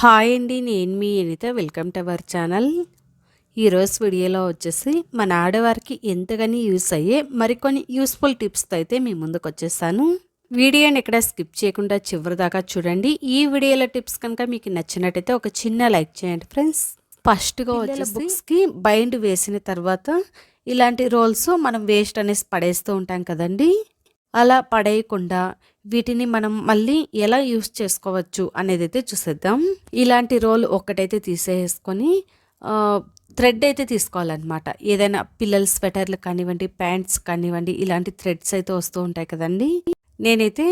Hi అండి నేను మీ Anitha. Welcome to our channel. ఈరోజు వీడియోలో వచ్చేసి మన ఆడవారికి ఎంతగానో యూస్ అయ్యే మరికొన్ని యూస్ఫుల్ టిప్స్తో అయితే మీ ముందుకు వచ్చేసాను. వీడియోని ఎక్కడ స్కిప్ చేయకుండా చివరి దాకా చూడండి. ఈ వీడియోలో టిప్స్ కనుక మీకు నచ్చినట్టయితే ఒక చిన్న లైక్ చేయండి ఫ్రెండ్స్. ఫస్ట్గా వచ్చేసి బుక్స్కి బైండ్ వేసిన తర్వాత ఇలాంటి రోల్స్ మనం వేస్ట్ అనేసి పడేస్తూ ఉంటాం కదండి. అలా పడేయకుండా వీటిని మనం మళ్ళీ ఎలా యూస్ చేసుకోవచ్చు అనేది అయితే చూసేద్దాం. ఇలాంటి రోల్ ఒక్కటైతే తీసేసుకొని థ్రెడ్ అయితే తీసుకోవాలన్నమాట. ఏదైనా పిల్లల స్వెటర్లు కానివ్వండి ప్యాంట్స్ కానివ్వండి ఇలాంటి థ్రెడ్స్ అయితే వస్తూ ఉంటాయి కదండి. నేనైతే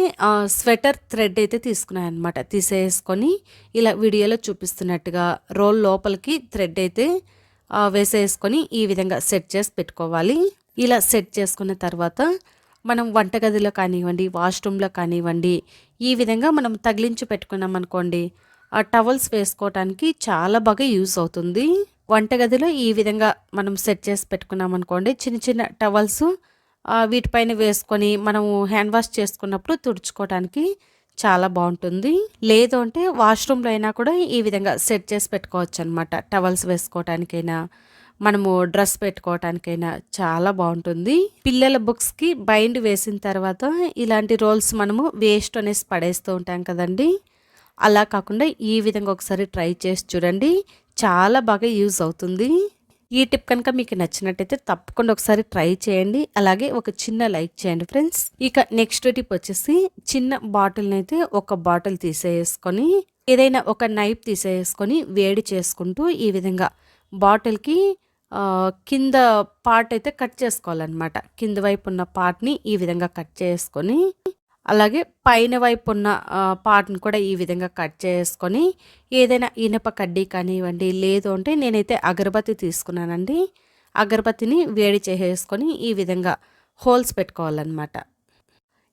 స్వెటర్ థ్రెడ్ అయితే తీసుకున్నాను అనమాట తీసేసుకొని ఇలా వీడియోలో చూపిస్తున్నట్టుగా రోల్ లోపలికి థ్రెడ్ అయితే వేసేసుకొని ఈ విధంగా సెట్ చేసి పెట్టుకోవాలి. ఇలా సెట్ చేసుకున్న తర్వాత మనం వంటగదిలో కానివ్వండి వాష్రూమ్లో కానివ్వండి ఈ విధంగా మనం తగిలించి పెట్టుకున్నాం అనుకోండి ఆ టవల్స్ వేసుకోవటానికి చాలా బాగా యూస్ అవుతుంది. వంటగదిలో ఈ విధంగా మనం సెట్ చేసి పెట్టుకున్నాం అనుకోండి చిన్న చిన్న టవల్స్ వీటిపైన వేసుకొని మనము హ్యాండ్ వాష్ చేసుకున్నప్పుడు తుడుచుకోవడానికి చాలా బాగుంటుంది. లేదు అంటే వాష్రూమ్లో అయినా కూడా ఈ విధంగా సెట్ చేసి పెట్టుకోవచ్చు అనమాట టవల్స్ వేసుకోవటానికైనా. మనము డ్రెస్ పెట్టుకోవటానికైనా చాలా బాగుంటుంది. పిల్లల బుక్స్కి బైండ్ వేసిన తర్వాత ఇలాంటి రోల్స్ మనము వేస్ట్ అనేసి పడేస్తూ ఉంటాం కదండి. అలా కాకుండా ఈ విధంగా ఒకసారి ట్రై చేసి చూడండి. చాలా బాగా యూజ్ అవుతుంది. ఈ టిప్ కనుక మీకు నచ్చినట్టయితే తప్పకుండా ఒకసారి ట్రై చేయండి. అలాగే ఒక చిన్న లైక్ చేయండి ఫ్రెండ్స్. ఇక నెక్స్ట్ టిప్ వచ్చేసి చిన్న బాటిల్ని అయితే ఒక బాటిల్ తీసేసుకొని ఏదైనా ఒక నైఫ్ తీసేసుకొని వేడి చేసుకుంటూ ఈ విధంగా బాటిల్కి కింద పార్ట్ అయితే కట్ చేసుకోవాలన్నమాట. కింద వైపు ఉన్న పార్ట్ని ఈ విధంగా కట్ చేసుకొని అలాగే పైన వైపు ఉన్న పార్ట్ని కూడా ఈ విధంగా కట్ చేసుకొని ఏదైనా ఇనప కడ్డీ కానివ్వండి లేదు అంటే నేనైతే అగరబత్తి తీసుకున్నానండి. అగరబత్తిని వేడి చేసేసుకొని ఈ విధంగా హోల్స్ పెట్టుకోవాలన్నమాట.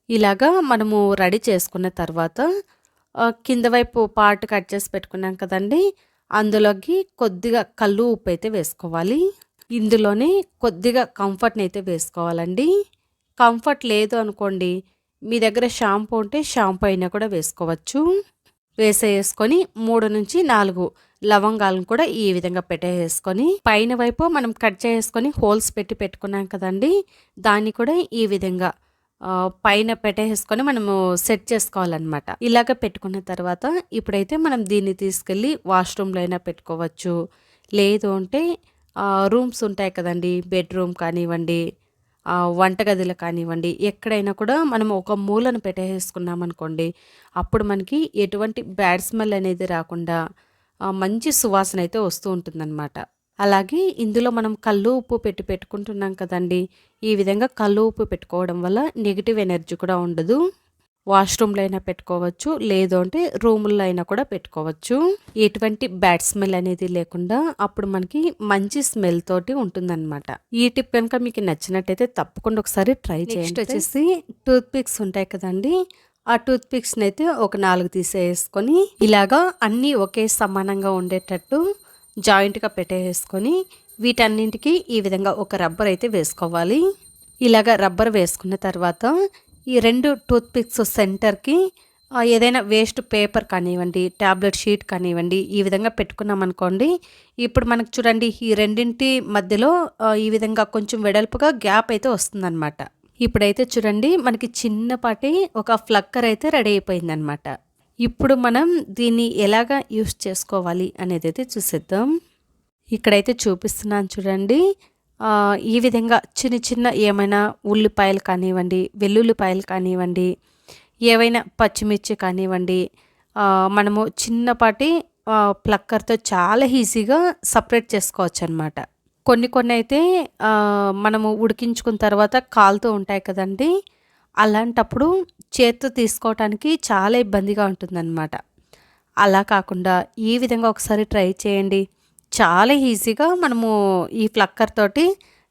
ఇలాగా మనము రెడీ చేసుకున్న తర్వాత కింద వైపు పార్ట్ కట్ చేసి పెట్టుకున్నాం కదండి అందులోకి కొద్దిగా కళ్ళు ఉప్పు అయితే వేసుకోవాలి. ఇందులోనే కొద్దిగా కంఫర్ట్ని అయితే వేసుకోవాలండి. కంఫర్ట్ లేదు అనుకోండి మీ దగ్గర షాంపూ ఉంటే షాంపూ అయినా కూడా వేసుకోవచ్చు. వేసేసుకొని మూడు నుంచి నాలుగు లవంగాలను కూడా ఈ విధంగా పెట్టేసుకొని పైన వైపు మనం కట్ చేసుకొని హోల్స్ పెట్టి పెట్టుకున్నాం కదండి దాన్ని కూడా ఈ విధంగా పైన పెట్టేసుకొని మనము సెట్ చేసుకోవాలన్నమాట. ఇలాగ పెట్టుకున్న తర్వాత ఇప్పుడైతే మనం దీన్ని తీసుకెళ్ళి వాష్రూమ్లో అయినా పెట్టుకోవచ్చు. లేదు అంటే రూమ్స్ ఉంటాయి కదండి బెడ్రూమ్ కానివ్వండి వంటగదిలో కానివ్వండి ఎక్కడైనా కూడా మనం ఒక మూలను పెట్టేసుకున్నాం అనుకోండి అప్పుడు మనకి ఎటువంటి బ్యాడ్ స్మెల్ అనేది రాకుండా మంచి సువాసన అయితే వస్తూ ఉంటుందన్నమాట. అలాగే ఇందులో మనం కళ్ళు ఉప్పు పెట్టి పెట్టుకుంటున్నాం కదండి. ఈ విధంగా కళ్ళు ఉప్పు పెట్టుకోవడం వల్ల నెగిటివ్ ఎనర్జీ కూడా ఉండదు. వాష్రూమ్లో అయినా పెట్టుకోవచ్చు లేదు అంటే రూముల్లో అయినా కూడా పెట్టుకోవచ్చు. ఎటువంటి బ్యాడ్ స్మెల్ అనేది లేకుండా అప్పుడు మనకి మంచి స్మెల్ తోటి ఉంటుందన్నమాట. ఈ టిప్ కనుక మీకు నచ్చినట్టయితే తప్పకుండా ఒకసారి ట్రై చేయండి వచ్చేసి టూత్ పిక్స్ ఉంటాయి కదండి. ఆ టూత్ పిక్స్ని అయితే ఒక నాలుగు తీసేసుకొని ఇలాగా అన్నీ ఒకే సమానంగా ఉండేటట్టు జాయింట్గా పెట్టేసుకొని వీటన్నింటికి ఈ విధంగా ఒక రబ్బర్ అయితే వేసుకోవాలి. ఇలాగ రబ్బర్ వేసుకున్న తర్వాత ఈ రెండు టూత్పిక్స్ సెంటర్కి ఏదైనా వేస్ట్ పేపర్ కానివ్వండి ట్యాబ్లెట్ షీట్ కానివ్వండి ఈ విధంగా పెట్టుకున్నాం అనుకోండి ఇప్పుడు మనకు చూడండి ఈ రెండింటి మధ్యలో ఈ విధంగా కొంచెం వెడల్పుగా గ్యాప్ అయితే వస్తుందన్నమాట. ఇప్పుడైతే చూడండి మనకి చిన్నపాటి ఒక ఫ్లక్కర్ అయితే రెడీ అయిపోయిందనమాట ఇప్పుడు మనం దీన్ని ఎలాగా యూస్ చేసుకోవాలి అనేది అయితే చూసేద్దాం. ఇక్కడైతే చూపిస్తున్నాను చూడండి. ఈ విధంగా చిన్న చిన్న ఏమైనా ఉల్లిపాయలు కానివ్వండి వెల్లుల్లిపాయలు కానివ్వండి ఏవైనా పచ్చిమిర్చి కానివ్వండి మనము చిన్నపాటి ప్లక్కర్తో చాలా ఈజీగా సపరేట్ చేసుకోవచ్చు అనమాట కొన్ని కొన్ని అయితే మనము ఉడికించుకున్న తర్వాత కాలుతూ ఉంటాయి కదండి. అలాంటప్పుడు చేత్తో తీసుకోవటానికి చాలా ఇబ్బందిగా ఉంటుందన్నమాట. అలా కాకుండా ఈ విధంగా ఒకసారి ట్రై చేయండి. చాలా ఈజీగా మనము ఈ ఫ్లక్కర్ తోటి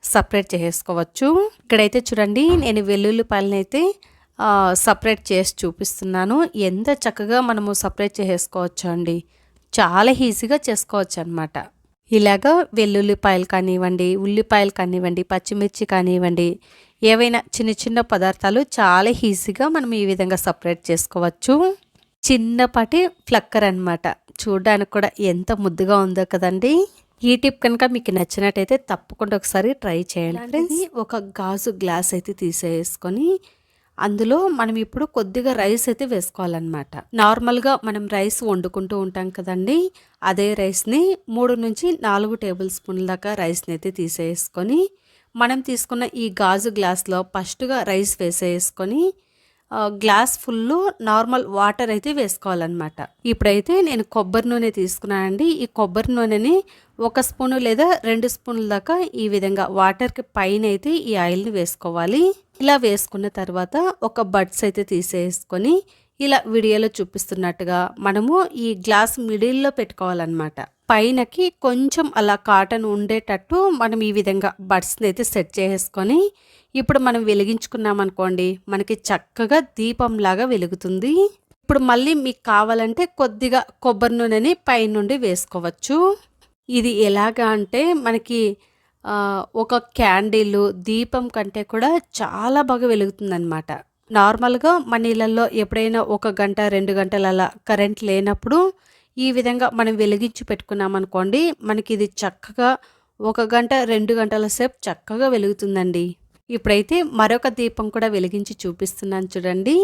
సపరేట్ చేసుకోవచ్చు ఇక్కడైతే చూడండి నేను వెల్లుల్లిపాయలని అయితే సపరేట్ చేసి చూపిస్తున్నాను. ఎంత చక్కగా మనము సపరేట్ చేసుకోవచ్చు అండి. చాలా ఈజీగా చేసుకోవచ్చు అనమాట ఇలాగా వెల్లుల్లిపాయలు కానివ్వండి ఉల్లిపాయలు కానివ్వండి పచ్చిమిర్చి కానివ్వండి ఏవైనా చిన్న చిన్న పదార్థాలు చాలా ఈజీగా మనం ఈ విధంగా సపరేట్ చేసుకోవచ్చు. చిన్నపాటి ఫ్లక్కర్ అన్నమాట. చూడడానికి కూడా ఎంత ముద్దుగా ఉందో కదండి. ఈ టిప్ కనుక మీకు నచ్చినట్టయితే తప్పకుండా ఒకసారి ట్రై చేయండి ఒక గాజు గ్లాస్ అయితే తీసేసుకొని అందులో మనం ఇప్పుడు కొద్దిగా రైస్ అయితే వేసుకోవాలన్నమాట. నార్మల్గా మనం రైస్ వండుకుంటూ ఉంటాం కదండి. అదే రైస్ని మూడు నుంచి నాలుగు టేబుల్ స్పూన్ల దాకా రైస్ని అయితే తీసేసుకొని మనం తీసుకున్న ఈ గాజు గ్లాస్లో ఫస్ట్గా రైస్ వేసేసుకొని గ్లాస్ ఫుల్ నార్మల్ వాటర్ అయితే వేసుకోవాలన్నమాట. ఇప్పుడైతే నేను కొబ్బరి నూనె తీసుకున్నానండి ఈ కొబ్బరి నూనెని ఒక స్పూను లేదా రెండు స్పూన్ల దాకా ఈ విధంగా వాటర్కి పైన అయితే ఈ ఆయిల్ని వేసుకోవాలి. ఇలా వేసుకున్న తర్వాత ఒక బడ్స్ అయితే తీసేసుకొని ఇలా వీడియోలో చూపిస్తున్నట్టుగా మనము ఈ గ్లాస్ మిడిల్లో పెట్టుకోవాలన్నమాట. పైనకి కొంచెం అలా కాటన్ ఉండేటట్టు మనం ఈ విధంగా బడ్స్ని అయితే సెట్ చేసుకొని ఇప్పుడు మనం వెలిగించుకున్నాం అనుకోండి మనకి చక్కగా దీపంలాగా వెలుగుతుంది. ఇప్పుడు మళ్ళీ మీకు కావాలంటే కొద్దిగా కొబ్బరి నూనెని పైనుండి వేసుకోవచ్చు. ఇది ఎలాగా అంటే మనకి ఒక క్యాండిల్ దీపం కంటే కూడా చాలా బాగా వెలుగుతుందన్నమాట. నార్మల్గా మన ఇళ్ళల్లో ఎప్పుడైనా ఒక గంట రెండు గంటల అలా కరెంట్ లేనప్పుడు ఈ విధంగా మనం వెలిగించి పెట్టుకున్నామనుకోండి మనకి ఇది చక్కగా ఒక గంట రెండు గంటల సేపు చక్కగా వెలుగుతుందండి. ఇప్పుడైతే మరొక దీపం కూడా వెలిగించి చూపిస్తున్నాను చూడండి.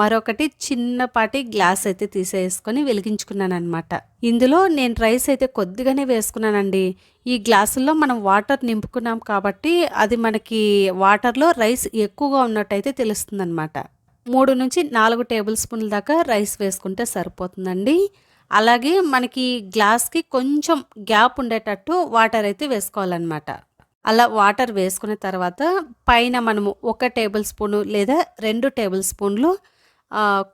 మరొకటి చిన్నపాటి గ్లాస్ అయితే తీసేసుకొని వెలిగించుకున్నాను అనమాట ఇందులో నేను రైస్ అయితే కొద్దిగానే వేసుకున్నానండి. ఈ గ్లాసుల్లో మనం వాటర్ నింపుకున్నాం కాబట్టి అది మనకి వాటర్లో రైస్ ఎక్కువగా ఉన్నట్టయితే తెలుస్తుంది అనమాట మూడు నుంచి నాలుగు టేబుల్ స్పూన్ల దాకా రైస్ వేసుకుంటే సరిపోతుందండి. అలాగే మనకి గ్లాస్కి కొంచెం గ్యాప్ ఉండేటట్టు వాటర్ అయితే వేసుకోవాలన్నమాట. అలా వాటర్ వేసుకున్న తర్వాత పైన మనము ఒక టేబుల్ స్పూను లేదా రెండు టేబుల్ స్పూన్లు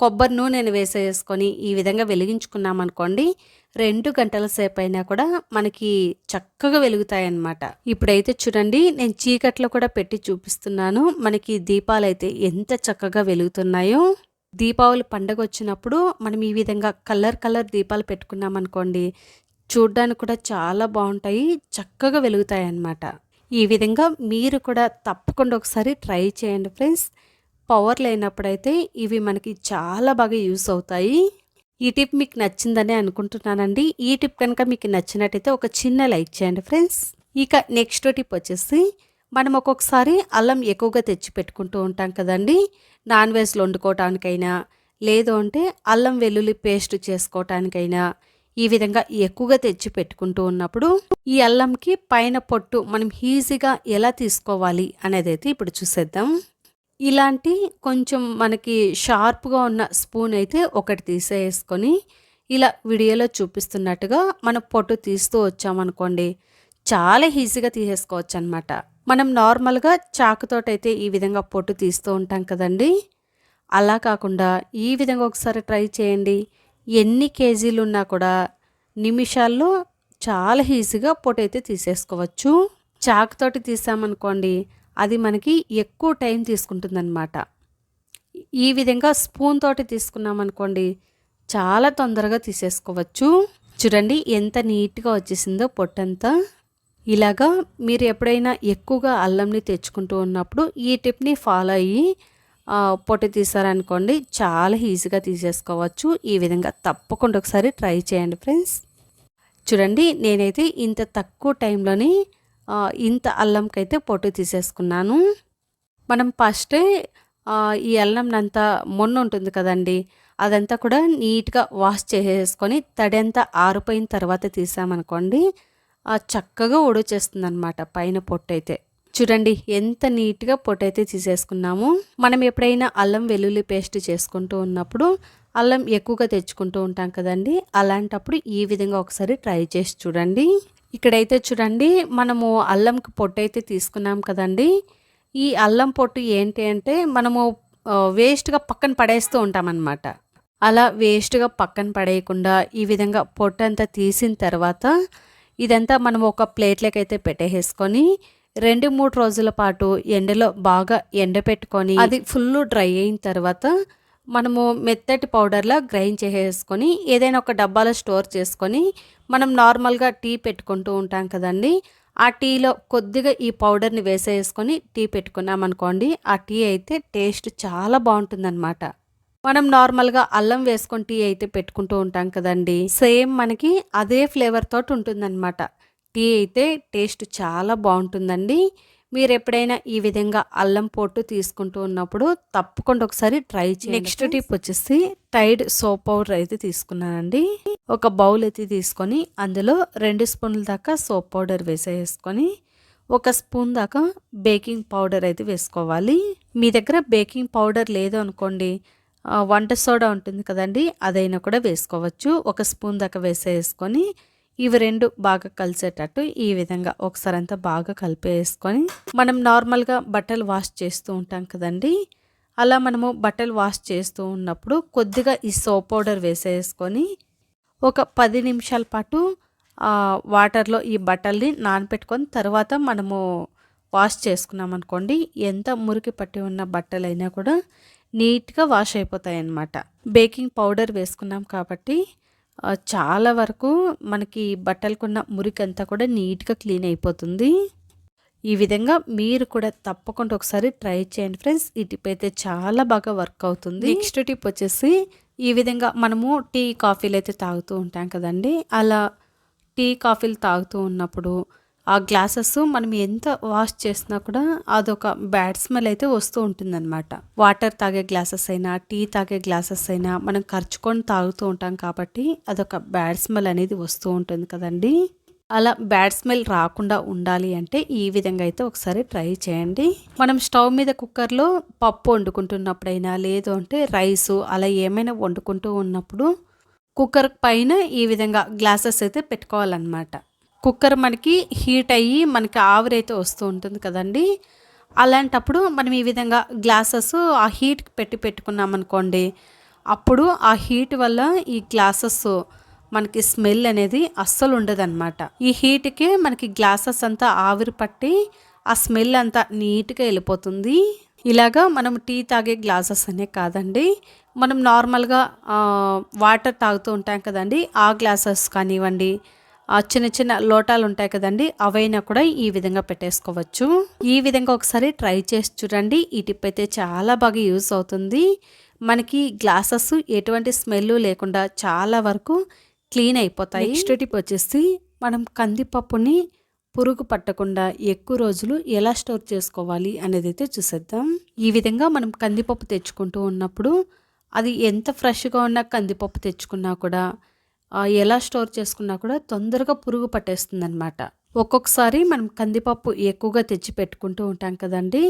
కొబ్బరి నూనెను వేసేసుకొని ఈ విధంగా వెలిగించుకున్నాం అనుకోండి రెండు గంటల సేపు అయినా కూడా మనకి చక్కగా వెలుగుతాయన్నమాట. ఇప్పుడైతే చూడండి నేను చీకట్లో కూడా పెట్టి చూపిస్తున్నాను. మనకి దీపాలు అయితే ఎంత చక్కగా వెలుగుతున్నాయో. దీపావళి పండగ వచ్చినప్పుడు మనం ఈ విధంగా కలర్ కలర్ దీపాలు పెట్టుకున్నాం అనుకోండి చూడ్డానికి కూడా చాలా బాగుంటాయి చక్కగా వెలుగుతాయి అన్నమాట ఈ విధంగా మీరు కూడా తప్పకుండా ఒకసారి ట్రై చేయండి ఫ్రెండ్స్. పవర్ లేనప్పుడైతే ఇవి మనకి చాలా బాగా యూస్ అవుతాయి. ఈ టిప్ మీకు నచ్చిందని అనుకుంటున్నానండి. ఈ టిప్ కనుక మీకు నచ్చినట్టయితే ఒక చిన్న లైక్ చేయండి ఫ్రెండ్స్. ఇక నెక్స్ట్ టిప్ వచ్చేసి మనం ఒక్కొక్కసారి అల్లం ఎక్కువగా తెచ్చి పెట్టుకుంటూ ఉంటాం కదండి. నాన్ వెజ్లు వండుకోవటానికైనా లేదు అంటే అల్లం వెల్లుల్లి పేస్ట్ చేసుకోవటానికైనా ఈ విధంగా ఎక్కువగా తెచ్చి పెట్టుకుంటూ ఉన్నప్పుడు ఈ అల్లంకి పైన పొట్టు మనం ఈజీగా ఎలా తీసుకోవాలి అనేది అయితే ఇప్పుడు చూసేద్దాం. ఇలాంటి కొంచెం మనకి షార్ప్గా ఉన్న స్పూన్ అయితే ఒకటి తీసేసుకొని ఇలా వీడియోలో చూపిస్తున్నట్టుగా మన పొట్టు తీస్తూ వచ్చామనుకోండి చాలా ఈజీగా తీసేసుకోవచ్చు అనమాట మనం నార్మల్గా చాకుతోటైతే ఈ విధంగా పొట్టు తీస్తూ ఉంటాం కదండి. అలా కాకుండా ఈ విధంగా ఒకసారి ట్రై చేయండి. ఎన్ని కేజీలు ఉన్నా కూడా నిమిషాల్లో చాలా ఈజీగా పొట్టు అయితే తీసేసుకోవచ్చు. చాకుతోటి తీసామనుకోండి అది మనకి ఎక్కువ టైం తీసుకుంటుందన్నమాట. ఈ విధంగా స్పూన్ తోటి తీసుకున్నామనుకోండి చాలా తొందరగా తీసేసుకోవచ్చు. చూడండి ఎంత నీట్గా వచ్చేసిందో పొట్టంతా. ఇలాగా మీరు ఎప్పుడైనా ఎక్కువగా అల్లంని తెచ్చుకుంటూ ఉన్నప్పుడు ఈ టిప్ని ఫాలో అయ్యి పొట్టు తీసారనుకోండి చాలా ఈజీగా తీసేసుకోవచ్చు. ఈ విధంగా తప్పకుండా ఒకసారి ట్రై చేయండి ఫ్రెండ్స్. చూడండి నేనైతే ఇంత తక్కువ టైంలోని ఇంత అల్లంకైతే పొట్టు తీసేసుకున్నాను. మనం ఫస్టే ఈ అల్లంనంతా మొన్న ఉంటుంది కదండి అదంతా కూడా నీట్గా వాష్ చేసేసుకొని తడి అంతా ఆరిపోయిన తర్వాత తీసామనుకోండి చక్కగా ఉడొచ్చేస్తుంది అనమాట పైన పొట్టు అయితే చూడండి ఎంత నీట్గా పొట్టు అయితే తీసేసుకున్నాము. మనం ఎప్పుడైనా అల్లం వెల్లుల్లి పేస్ట్ చేసుకుంటూ ఉన్నప్పుడు అల్లం ఎక్కువగా తెచ్చుకుంటూ ఉంటాం కదండి అలాంటప్పుడు ఈ విధంగా ఒకసారి ట్రై చేసి చూడండి. ఇక్కడైతే చూడండి మనము అల్లంకి పొట్టు అయితే తీసుకున్నాం కదండి. ఈ అల్లం పొట్టు ఏంటి అంటే మనము వేస్ట్గా పక్కన పడేస్తూ ఉంటామన్నమాట. అలా వేస్ట్గా పక్కన పడేయకుండా ఈ విధంగా పొట్టు అంతా తీసిన తర్వాత ఇదంతా మనం ఒక ప్లేట్లోకి అయితే పెట్టేసుకొని రెండు మూడు రోజుల పాటు ఎండలో బాగా ఎండపెట్టుకొని అది ఫుల్ డ్రై అయిన తర్వాత మనము మెత్తటి పౌడర్లా గ్రైండ్ చేసేసుకొని ఏదైనా ఒక డబ్బాలో స్టోర్ చేసుకొని మనం నార్మల్గా టీ పెట్టుకుంటూ ఉంటాం కదండి. ఆ టీలో కొద్దిగా ఈ పౌడర్ని వేసేసుకొని టీ పెట్టుకున్నాం అనుకోండి ఆ టీ అయితే టేస్ట్ చాలా బాగుంటుందన్నమాట. మనం నార్మల్గా అల్లం వేసుకొని టీ అయితే పెట్టుకుంటూ ఉంటాం కదండి. సేమ్ మనకి అదే ఫ్లేవర్ తోటి ఉంటుందన్నమాట. టీ అయితే టేస్ట్ చాలా బాగుంటుందండి. మీరు ఎప్పుడైనా ఈ విధంగా అల్లం పొట్టు తీసుకుంటూ ఉన్నప్పుడు తప్పకుండా ఒకసారి ట్రై చేయండి. నెక్స్ట్ టిప్ వచ్చేసి టైడ్ సోప్ పౌడర్ అయితే తీసుకున్నానండి. ఒక బౌల్ అయితే తీసుకొని అందులో రెండు స్పూన్ల దాకా సోప్ పౌడర్ వేసేసుకొని ఒక స్పూన్ దాకా బేకింగ్ పౌడర్ అయితే వేసుకోవాలి. మీ దగ్గర బేకింగ్ పౌడర్ లేదు అనుకోండి వంట సోడా ఉంటుంది కదండి అదైనా కూడా వేసుకోవచ్చు. ఒక స్పూన్ దాకా వేసేసుకొని ఇవి రెండు బాగా కలిసేటట్టు ఈ విధంగా ఒకసారి అంతా బాగా కలిపేసుకొని మనం నార్మల్గా బట్టలు వాష్ చేస్తూ ఉంటాం కదండి. అలా మనము బట్టలు వాష్ చేస్తూ ఉన్నప్పుడు కొద్దిగా ఈ సోప్ పౌడర్ వేసేసుకొని ఒక పది నిమిషాల పాటు వాటర్లో ఈ బట్టల్ని నానపెట్టుకొని తర్వాత మనము వాష్ చేసుకున్నాం అనుకోండి ఎంత మురికి పట్టి ఉన్న బట్టలైనా కూడా నీట్గా వాష్ అయిపోతాయి అన్నమాట బేకింగ్ పౌడర్ వేసుకున్నాం కాబట్టి చాలా వరకు మనకి బట్టలకున్న మురికంతా కూడా నీట్గా క్లీన్ అయిపోతుంది. ఈ విధంగా మీరు కూడా తప్పకుండా ఒకసారి ట్రై చేయండి ఫ్రెండ్స్. ఈ టిప్ అయితే చాలా బాగా వర్క్ అవుతుంది. నెక్స్ట్ టిప్ వచ్చేసి ఈ విధంగా మనము టీ కాఫీలు అయితే తాగుతూ ఉంటాం కదండి. అలా టీ కాఫీలు తాగుతూ ఉన్నప్పుడు ఆ గ్లాసెస్ మనం ఎంత వాష్ చేసినా కూడా అదొక బ్యాడ్ స్మెల్ అయితే వస్తూ ఉంటుందన్నమాట. వాటర్ తాగే గ్లాసెస్ అయినా టీ తాగే గ్లాసెస్ అయినా మనం ఖర్చుకొని తాగుతూ ఉంటాం కాబట్టి అదొక బ్యాడ్ స్మెల్ అనేది వస్తూ ఉంటుంది కదండి. అలా బ్యాడ్ స్మెల్ రాకుండా ఉండాలి అంటే ఈ విధంగా అయితే ఒకసారి ట్రై చేయండి. మనం స్టవ్ మీద కుక్కర్లో పప్పు వండుకుంటున్నప్పుడైనా లేదు అంటే రైసు అలా ఏమైనా వండుకుంటూ ఉన్నప్పుడు కుక్కర్ పైన ఈ విధంగా గ్లాసెస్ అయితే పెట్టుకోవాలన్నమాట. కుక్కర్ మనకి హీట్ అయ్యి మనకి ఆవిరైతే వస్తూ ఉంటుంది కదండి. అలాంటప్పుడు మనం ఈ విధంగా గ్లాసెస్ ఆ హీట్కి పెట్టి పెట్టుకున్నాం అనుకోండి అప్పుడు ఆ హీట్ వల్ల ఈ గ్లాసెస్ మనకి స్మెల్ అనేది అస్సలు ఉండదన్నమాట. ఈ హీట్కి మనకి గ్లాసెస్ అంతా ఆవిరి పట్టి ఆ స్మెల్ అంతా నీట్గా వెళ్ళిపోతుంది. ఇలాగా మనం టీ తాగే గ్లాసెస్ అనే కాదండి. మనం నార్మల్గా వాటర్ తాగుతూ ఉంటాం కదండి. ఆ గ్లాసెస్ కానివ్వండి చిన్న చిన్న లోటాలు ఉంటాయి కదండి అవైనా కూడా ఈ విధంగా పెట్టేసుకోవచ్చు. ఈ విధంగా ఒకసారి ట్రై చేసి చూడండి ఈ టిప్ అయితే చాలా బాగా యూస్ అవుతుంది. మనకి గ్లాసెస్ ఎటువంటి స్మెల్ లేకుండా చాలా వరకు క్లీన్ అయిపోతాయి. నెక్స్ట్ టిప్ వచ్చేసి మనం కందిపప్పుని పురుగు పట్టకుండా ఎక్కువ రోజులు ఎలా స్టోర్ చేసుకోవాలి అనేది అయితే చూసేద్దాం. ఈ విధంగా మనం కందిపప్పు తెచ్చుకుంటూ ఉన్నప్పుడు అది ఎంత ఫ్రెష్గా ఉన్న కందిపప్పు తెచ్చుకున్నా కూడా ఎలా స్టోర్ చేసుకున్నా కూడా తొందరగా పురుగు పట్టేస్తుంది అనమాట ఒక్కొక్కసారి మనం కందిపప్పు ఎక్కువగా తెచ్చి పెట్టుకుంటూ ఉంటాం కదండి.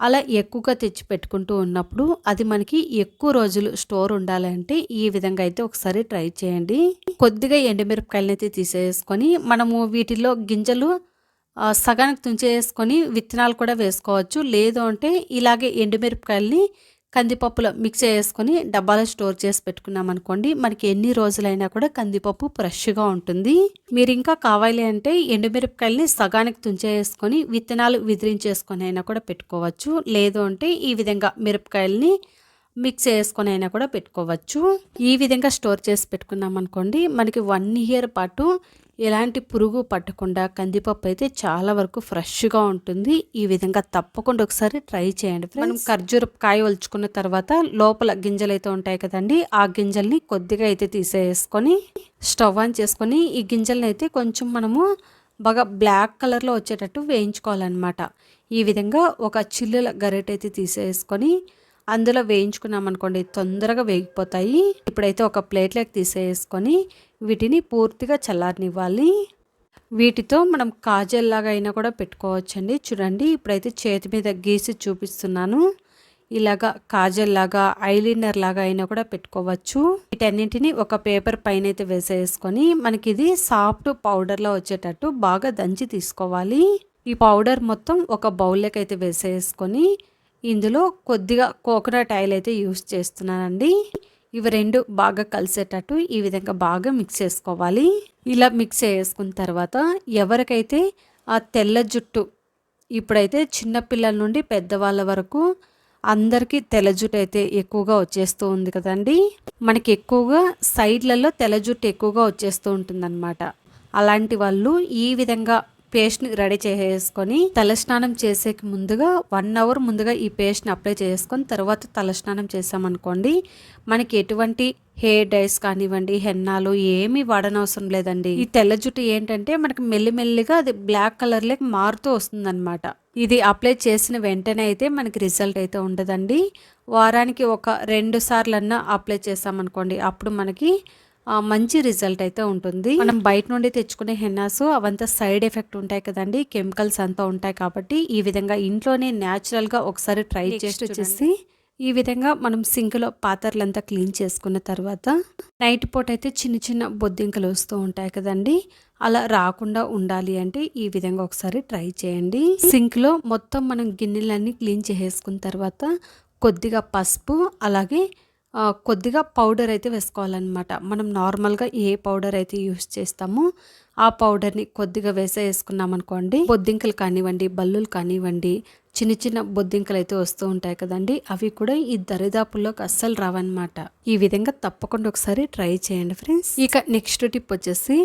అలా ఎక్కువగా తెచ్చి పెట్టుకుంటూ ఉన్నప్పుడు అది మనకి ఎక్కువ రోజులు స్టోర్ ఉండాలంటే ఈ విధంగా అయితే ఒకసారి ట్రై చేయండి. కొద్దిగా ఎండుమిరపకాయలని అయితే తీసేసుకొని మనము వీటిలో గింజలు సగానికి తుంచేసుకొని విత్తనాలు కూడా వేసుకోవచ్చు. లేదు అంటే ఇలాగే ఎండుమిరపకాయల్ని కందిపప్పులో మిక్స్ చేసుకొని డబ్బాలో స్టోర్ చేసి పెట్టుకున్నాం అనుకోండి మనకి ఎన్ని రోజులైనా కూడా కందిపప్పు ఫ్రెష్గా ఉంటుంది. మీరు ఇంకా కావాలి అంటే ఎండుమిరపకాయలని సగానికి తుంచేసుకొని విత్తనాలు విదిరించేసుకొని అయినా కూడా పెట్టుకోవచ్చు. లేదు అంటే ఈ విధంగా మిరపకాయలని మిక్స్ చేసుకొని అయినా కూడా పెట్టుకోవచ్చు. ఈ విధంగా స్టోర్ చేసి పెట్టుకున్నాం అనుకోండి మనకి వన్ ఇయర్ పాటు ఎలాంటి పురుగు పట్టకుండా కందిపప్పు అయితే చాలా వరకు ఫ్రెష్గా ఉంటుంది. ఈ విధంగా తప్పకుండా ఒకసారి ట్రై చేయండి మనం ఖర్జూర కాయ వల్చుకున్న తర్వాత లోపల గింజలు అయితే ఉంటాయి కదండి ఆ గింజల్ని కొద్దిగా అయితే తీసేసుకొని స్టవ్ ఆన్ చేసుకొని ఈ గింజల్ని అయితే కొంచెం మనము బాగా బ్లాక్ కలర్లో వచ్చేటట్టు వేయించుకోవాలన్నమాట. ఈ విధంగా ఒక చిల్లుల గరిట అయితే తీసేసుకొని అందులో వేయించుకున్నాం అనుకోండి తొందరగా వేగిపోతాయి. ఇప్పుడైతే ఒక ప్లేట్లోకి తీసేసుకొని వీటిని పూర్తిగా చల్లారనివ్వాలి. వీటితో మనం కాజల్లాగా అయినా కూడా పెట్టుకోవచ్చండి. చూడండి ఇప్పుడైతే చేతి మీద గీసి చూపిస్తున్నాను. ఇలాగా కాజల్ లాగా ఐలైనర్ లాగా అయినా కూడా పెట్టుకోవచ్చు. వీటన్నింటిని ఒక పేపర్ పైన అయితే వేసేసుకొని మనకి ఇది సాఫ్ట్ పౌడర్లో వచ్చేటట్టు బాగా దంచి తీసుకోవాలి. ఈ పౌడర్ మొత్తం ఒక బౌల్లోకి అయితే వేసేసుకొని ఇందులో కొద్దిగా కోకోనట్ ఆయిల్ అయితే యూస్ చేస్తున్నానండి. ఇవి రెండు బాగా కలిసేటట్టు ఈ విధంగా బాగా మిక్స్ చేసుకోవాలి. ఇలా మిక్స్ చేసుకున్న తర్వాత ఎవరికైతే ఆ తెల్ల జుట్టు ఇప్పుడైతే చిన్నపిల్లల నుండి పెద్దవాళ్ళ వరకు అందరికీ తెల్ల జుట్టు అయితే ఎక్కువగా వచ్చేస్తూ ఉంది కదండి. మనకి ఎక్కువగా సైడ్లలో తెల్ల జుట్టు ఎక్కువగా వచ్చేస్తూ ఉంటుందన్నమాట. అలాంటి వాళ్ళు ఈ విధంగా పేస్ట్ని రెడీ చేసేసుకొని తలస్నానం చేసే ముందుగా వన్ అవర్ ముందుగా ఈ పేస్ట్ని అప్లై చేసుకొని తర్వాత తలస్నానం చేసామనుకోండి మనకి ఎటువంటి హెయిర్ డైస్ కానివ్వండి హెన్నాలు ఏమీ వాడనవసరం లేదండి. ఈ తెల్ల జుట్టు ఏంటంటే మనకి మెల్లిమెల్లిగా అది బ్లాక్ కలర్లోకి మారుతూ వస్తుందన్నమాట. ఇది అప్లై చేసిన వెంటనే అయితే మనకి రిజల్ట్ అయితే ఉండదండి. వారానికి ఒక రెండు సార్లన్నా అప్లై చేసామనుకోండి అప్పుడు మనకి మంచి రిజల్ట్ అయితే ఉంటుంది. మనం బయట నుండి తెచ్చుకునే హెన్నాస్ అవంతా సైడ్ ఎఫెక్ట్ ఉంటాయి కదండి కెమికల్స్ అంతా ఉంటాయి కాబట్టి ఈ విధంగా ఇంట్లోనే న్యాచురల్గా ఒకసారి ట్రై చేసి వచ్చేసి ఈ విధంగా మనం సింక్లో పాత్రలంతా క్లీన్ చేసుకున్న తర్వాత నైట్ పూట అయితే చిన్న చిన్న బొద్దింకలు వస్తూ ఉంటాయి కదండి అలా రాకుండా ఉండాలి అంటే ఈ విధంగా ఒకసారి ట్రై చేయండి. సింక్లో మొత్తం మనం గిన్నెలన్నీ క్లీన్ చేసేసుకున్న తర్వాత కొద్దిగా పసుపు అలాగే కొద్దిగా పౌడర్ అయితే వేసుకోవాలన్నమాట. మనం నార్మల్గా ఏ పౌడర్ అయితే యూస్ చేస్తామో ఆ పౌడర్ని కొద్దిగా వేసే అనుకోండి బొద్దింకలు కానివ్వండి బల్లులు కానివ్వండి చిన్న చిన్న బొద్దింకలు అయితే వస్తూ ఉంటాయి కదండి అవి కూడా ఈ దరిదాపుల్లోకి అస్సలు రావన్నమాట. ఈ విధంగా తప్పకుండా ఒకసారి ట్రై చేయండి ఫ్రెండ్స్. ఇక నెక్స్ట్ టిప్ వచ్చేసి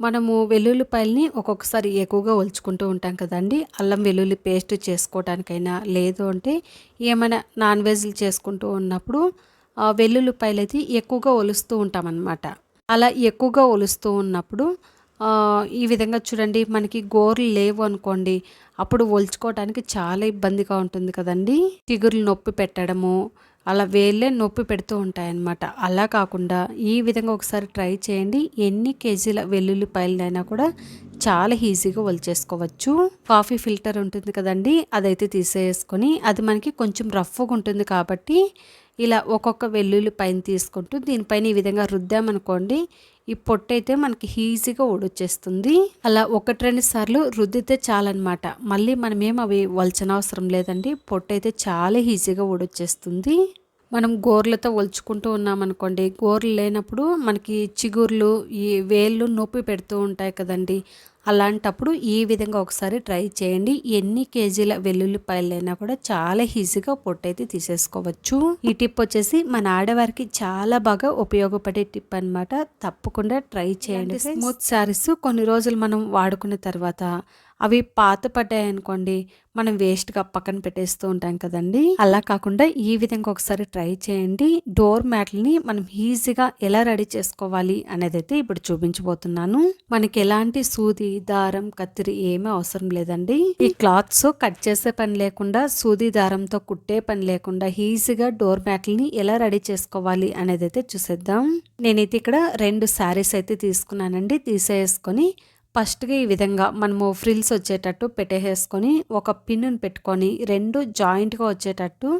మనము వెల్లుల్లిపాయల్ని ఒక్కొక్కసారి ఎక్కువగా ఒలుచుకుంటూ ఉంటాం కదండి అల్లం వెల్లుల్లి పేస్ట్ చేసుకోవడానికైనా లేదు అంటే ఏమైనా నాన్ వెజ్లు చేసుకుంటూ ఉన్నప్పుడు వెల్లుల్లిపాయలు అయితే ఎక్కువగా ఒలుస్తూ ఉంటామన్నమాట. అలా ఎక్కువగా ఒలుస్తూ ఉన్నప్పుడు ఈ విధంగా చూడండి మనకి గోర్లు లేవు అనుకోండి అప్పుడు ఒలుచుకోవడానికి చాలా ఇబ్బందిగా ఉంటుంది కదండి. చిగురులు నొప్పి పెట్టడము అలా వేళ్ళే నొప్పి పెడుతూ ఉంటాయన్నమాట. అలా కాకుండా ఈ విధంగా ఒకసారి ట్రై చేయండి. ఎన్ని కేజీల వెల్లుల్లిపాయలైనా కూడా చాలా ఈజీగా వలిచేసుకోవచ్చు కాఫీ ఫిల్టర్ ఉంటుంది కదండి అదైతే తీసేసుకొని అది మనకి కొంచెం రఫ్గా ఉంటుంది కాబట్టి ఇలా ఒక్కొక్క వెల్లుల్లి పైన తీసుకుంటూ దీనిపైన ఈ విధంగా రుద్దామనుకోండి ఈ పొట్టు అయితే మనకి ఈజీగా ఉడొచ్చేస్తుంది అలా ఒకటి రెండు సార్లు రుద్దితే చాలన్నమాట. మళ్ళీ మనమేం అవి వలచన అవసరం లేదండి పొట్టు అయితే చాలా ఈజీగా ఉడొచ్చేస్తుంది మనం గోర్లతో ఒలుచుకుంటూ ఉన్నామనుకోండి గోర్లు లేనప్పుడు మనకి చిగుర్లు ఈ వేళ్ళు నొప్పి పెడుతూ ఉంటాయి కదండి. అలాంటప్పుడు ఈ విధంగా ఒకసారి ట్రై చేయండి. ఎన్ని కేజీల వెల్లుల్లిపాయలైనా కూడా చాలా ఈజీగా పొట్టయితే తీసేసుకోవచ్చు. ఈ టిప్ వచ్చేసి మన ఆడవారికి చాలా బాగా ఉపయోగపడే టిప్ అనమాట తప్పకుండా ట్రై చేయండి స్మూత్ శారీస్ కొన్ని రోజులు మనం వాడుకున్న తర్వాత అవి పాత పడ్డాయనుకోండి మనం వేస్ట్గా పక్కన పెట్టేస్తూ ఉంటాం కదండి. అలా కాకుండా ఈ విధంగా ఒకసారి ట్రై చేయండి. డోర్ మ్యాట్లని మనం ఈజీగా ఎలా రెడీ చేసుకోవాలి అనేది అయితే ఇప్పుడు చూపించబోతున్నాను. మనకి ఎలాంటి సూది దారం కత్తిరి ఏమీ అవసరం లేదండి. ఈ క్లాత్స్ కట్ చేసే పని లేకుండా సూది దారంతో కుట్టే పని లేకుండా ఈజీగా డోర్ మ్యాట్లని ఎలా రెడీ చేసుకోవాలి అనేది అయితే చూసేద్దాం. నేనైతే ఇక్కడ రెండు శారీస్ అయితే తీసుకున్నానండి. తీసేసుకొని ఫస్ట్గా ఈ విధంగా మనము ఫ్రిల్స్ వచ్చేటట్టు పెట్టేసుకొని ఒక పిన్నును పెట్టుకొని రెండు జాయింట్గా వచ్చేటట్టు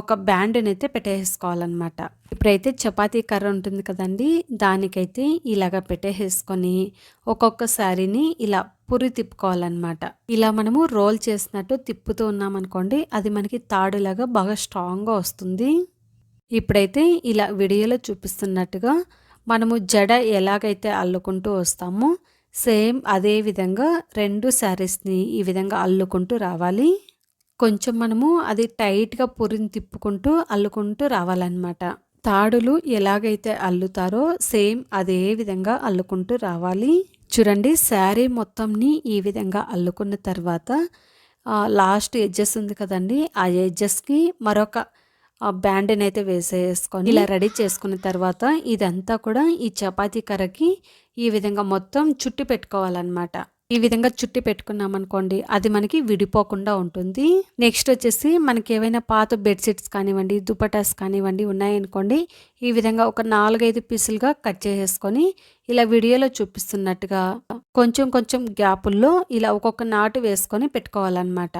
ఒక బ్యాండ్ని అయితే పెట్టేసుకోవాలన్నమాట. ఇప్పుడైతే చపాతీ కర్ర ఉంటుంది కదండి దానికైతే ఇలాగ పెట్టేసుకొని ఒక్కొక్క శారీని ఇలా పురి తిప్పుకోవాలన్నమాట. ఇలా మనము రోల్ చేసినట్టు తిప్పుతూ ఉన్నామనుకోండి అది మనకి తాడులాగా బాగా స్ట్రాంగ్గా వస్తుంది. ఇప్పుడైతే ఇలా వీడియోలో చూపిస్తున్నట్టుగా మనము జడ ఎలాగైతే అల్లుకుంటూ వస్తామో సేమ్ అదే విధంగా రెండు శారీస్ని ఈ విధంగా అల్లుకుంటూ రావాలి. కొంచెం మనము అది టైట్గా పురిని తిప్పుకుంటూ అల్లుకుంటూ రావాలన్నమాట. తాడులు ఎలాగైతే అల్లుతారో సేమ్ అదే విధంగా అల్లుకుంటూ రావాలి. చూడండి శారీ మొత్తంని ఈ విధంగా అల్లుకున్న తర్వాత లాస్ట్ ఎడ్జెస్ ఉంది కదండి ఆ ఎడ్జెస్కి మరొక బ్యాండ్ని అయితే వేసేసుకొని ఇలా రెడీ చేసుకున్న తర్వాత ఇదంతా కూడా ఈ చపాతీ కర్రకి ఈ విధంగా మొత్తం చుట్టి పెట్టుకోవాలన్నమాట. ఈ విధంగా చుట్టి పెట్టుకున్నాం అనుకోండి అది మనకి విడిపోకుండా ఉంటుంది. నెక్స్ట్ వచ్చేసి మనకి ఏవైనా పాత బెడ్షీట్స్ కానివ్వండి దుపటాస్ కానివ్వండి ఉన్నాయనుకోండి ఈ విధంగా ఒక నాలుగైదు పీసులుగా కట్ చేసేసుకొని ఇలా వీడియోలో చూపిస్తున్నట్టుగా కొంచెం కొంచెం గ్యాపుల్లో ఇలా ఒక్కొక్క నాటు వేసుకొని పెట్టుకోవాలన్నమాట.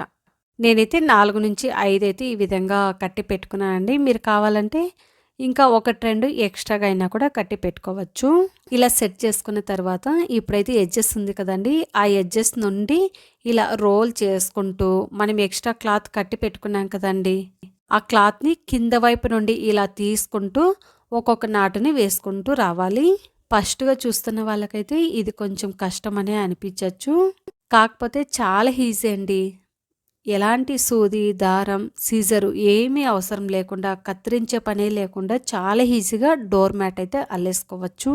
నేనైతే నాలుగు నుంచి ఐదు అయితే ఈ విధంగా కట్టి పెట్టుకున్నానండి. మీరు కావాలంటే ఇంకా ఒకటి రెండు ఎక్స్ట్రాగా అయినా కూడా కట్టి పెట్టుకోవచ్చు. ఇలా సెట్ చేసుకున్న తర్వాత ఇప్పుడైతే ఎడ్జెస్ ఉంది కదండి. ఆ ఎడ్జెస్ నుండి ఇలా రోల్ చేసుకుంటూ మనం ఎక్స్ట్రా క్లాత్ కట్టి పెట్టుకున్నాం కదండి. ఆ క్లాత్ని కింద వైపు నుండి ఇలా తీసుకుంటూ ఒక్కొక్క నాటుని వేసుకుంటూ రావాలి. ఫస్ట్గా చూస్తున్న వాళ్ళకైతే ఇది కొంచెం కష్టమనే అనిపించవచ్చు కాకపోతే చాలా ఈజీ అండి. ఎలాంటి సూది దారం సీజరు ఏమీ అవసరం లేకుండా కత్తిరించే పని లేకుండా చాలా ఈజీగా డోర్ మ్యాట్ అయితే అల్లేసుకోవచ్చు.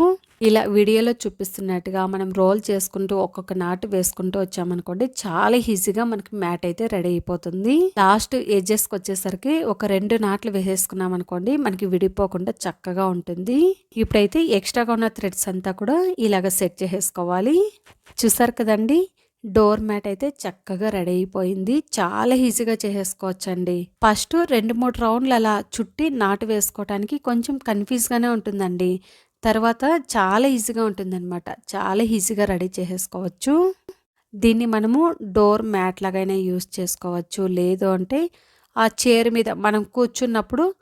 ఇలా వీడియోలో చూపిస్తున్నట్టుగా మనం రోల్ చేసుకుంటూ ఒక్కొక్క నాటు వేసుకుంటూ వచ్చామనుకోండి చాలా ఈజీగా మనకి మ్యాట్ అయితే రెడీ అయిపోతుంది. లాస్ట్ ఎడ్జెస్కి వచ్చేసరికి ఒక రెండు నాట్లు వేసేసుకున్నాం అనుకోండి మనకి విడిపోకుండా చక్కగా ఉంటుంది. ఇప్పుడైతే ఎక్స్ట్రాగా ఉన్న థ్రెడ్స్ అంతా కూడా ఇలాగ సెట్ చేసేసుకోవాలి. చూసారు కదండి డోర్ మ్యాట్ అయితే చక్కగా రెడీ అయిపోయింది. చాలా ఈజీగా చేసేసుకోవచ్చండి. ఫస్ట్ రెండు మూడు రౌండ్లు అలా చుట్టి నాటు వేసుకోవటానికి కొంచెం కన్ఫ్యూజ్గానే ఉంటుందండి. తర్వాత చాలా ఈజీగా ఉంటుందన్నమాట. చాలా ఈజీగా రెడీ చేసేసుకోవచ్చు. దీన్ని మనము డోర్ మ్యాట్ లాగైనా యూస్ చేసుకోవచ్చు. లేదు అంటే ఆ చైర్ మీద మనం కూర్చున్నప్పుడు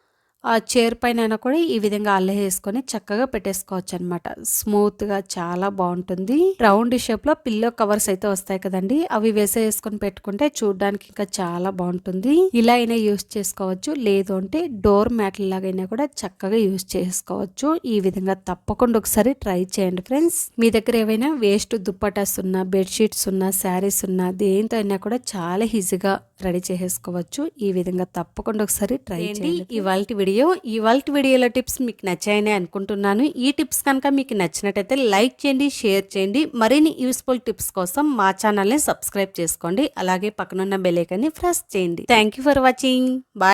ఆ చైర్ పైన కూడా ఈ విధంగా అల్లహేసుకొని చక్కగా పెట్టేసుకోవచ్చు అనమాట స్మూత్గా చాలా బాగుంటుంది. రౌండ్ షేప్లో పిల్లో కవర్స్ అయితే వస్తాయి కదండి. అవి వేసేసుకొని పెట్టుకుంటే చూడడానికి ఇంకా చాలా బాగుంటుంది. ఇలా అయినా యూస్ చేసుకోవచ్చు. లేదు అంటే డోర్ మ్యాట్ లాగైనా కూడా చక్కగా యూస్ చేసుకోవచ్చు. ఈ విధంగా తప్పకుండా ఒకసారి ట్రై చేయండి ఫ్రెండ్స్. మీ దగ్గర ఏవైనా వేస్ట్ దుప్పటాస్ ఉన్నా బెడ్షీట్స్ ఉన్నా శారీస్ ఉన్నా దేంతో అయినా కూడా చాలా ఈజీగా రెడీ చేసేసుకోవచ్చు ఈ విధంగా తప్పకుండా ఒకసారి ట్రై చేయండి. ఇవాళ వీడియో ఇవాళ వీడియోలో టిప్స్ మీకు నచ్చాయని అనుకుంటున్నాను. ఈ టిప్స్ కనుక మీకు నచ్చినట్టయితే లైక్ చేయండి షేర్ చేయండి. మరిన్ని యూస్ఫుల్ టిప్స్ కోసం మా ఛానల్ని సబ్స్క్రైబ్ చేసుకోండి. అలాగే పక్కనున్న బెల్ ఐకాన్ని ప్రెస్ చేయండి. Thank you for watching. Bye.